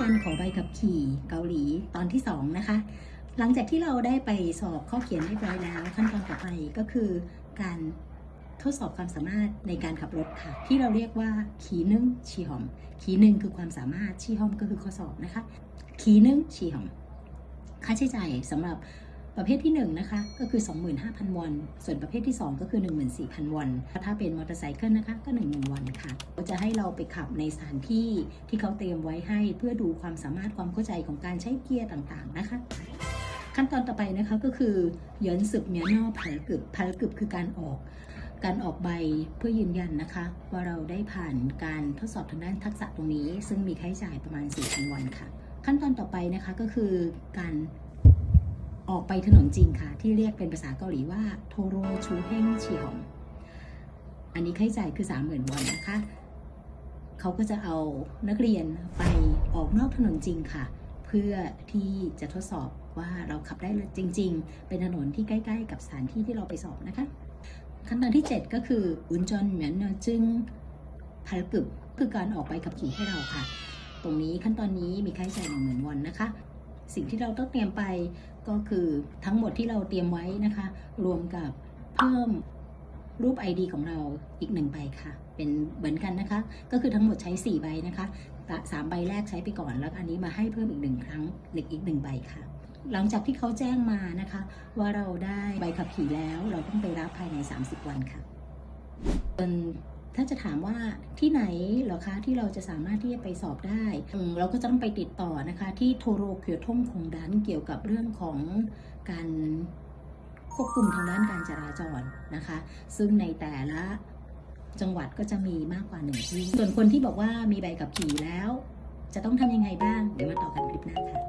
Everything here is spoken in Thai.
การขอใบขับขี่เกาหลีตอนที่ 2 นะคะ หลังจากที่เราได้ไปสอบข้อเขียนเรียบร้อยแล้ว ขั้นตอนต่อไปก็คือการทดสอบความสามารถในการขับรถค่ะ ที่เราเรียกว่าขีนึ่งชีหอม ขีหนึ่งคือความสามารถชีหอมก็คือข้อสอบนะคะ ขีนึ่งชีหอม ค่าใช้จ่ายสำหรับประเภทที่1นะคะก็คือ 25,000 วอน ส่วนประเภทที่ 2 ก็คือ 14,000 วอน ถ้าเป็นมอเตอร์ไซค์นะคะก็ 1,000 วอนค่ะ จะให้เราไปขับในสถานที่ที่เขาเตรียมไว้ให้ เพื่อดูความสามารถความเข้าใจของการใช้เกียร์ต่างๆนะคะ ขั้นตอนต่อไปนะคะก็คือเยินสึกเมียนอผลกึบผลกึบคือการออกการออกใบเพื่อยืนยันนะคะ ว่าเราได้ผ่านการทดสอบทางด้านทักษะตรงนี้ ซึ่งมีค่าใช้จ่ายประมาณ4,000วันค่ะ ขั้นตอนต่อไปนะคะก็คือการออกไปถนนจริงค่ะ ที่เรียกเป็นภาษาเกาหลีว่าโทโรชูเฮงชีหองอันนี้ค่าใช้จ่ายคือ 30,000วันนะคะ เขาก็จะเอานักเรียนไปออกนอกถนนจริงค่ะ เพื่อที่จะทดสอบว่าเราขับได้จริง ๆ เป็นถนนที่ใกล้ ๆ กับสถานที่ที่เราไปสอบนะคะ ขั้นตอนที่ 7 ก็คืออุนจนเหมือนจึงพัลกึบคือการออกไปขับขี่ให้เราค่ะ ตรงนี้ขั้นตอนนี้มีค่าใช้จ่ายหนึ่งหมื่นวอนนะคะ สิ่งที่เราต้องเตรียมไปก็คือทั้งหมดที่เราเตรียมไว้นะคะ รวมกับเพิ่ม รูป ID ของเราอีกหนึ่งใบค่ะ เป็นเหมือนกันนะคะ ก็คือทั้งหมดใช้ 4 ใบนะคะสามใบแรกใช้ไปก่อน แล้วอันนี้มาให้เพิ่มอีกหนึ่งครั้งเด็กอีกหนึ่งใบค่ะ หลังจากที่เขาแจ้งมานะคะ ว่าเราได้ใบขับขี่แล้ว เราต้องไปรับภายใน 30 วันค่ะส่วนถ้าจะถามว่าที่ไหนหรอคะที่เราจะสามารถที่จะไปสอบได้ เราก็จะต้องไปติดต่อนะคะ ที่โทโรเกียวท่งคงดันเกี่ยวกับเรื่องของการ ควบคุมทางด้านการจราจรนะคะ ซึ่งในแต่ละจังหวัดก็จะมีมากกว่าหนึ่งที่ส่วนคนที่บอกว่ามีใบขับขี่แล้ว จะต้องทำยังไงบ้าง เดี๋ยวมาต่อกันคลิปหน้าค่ะ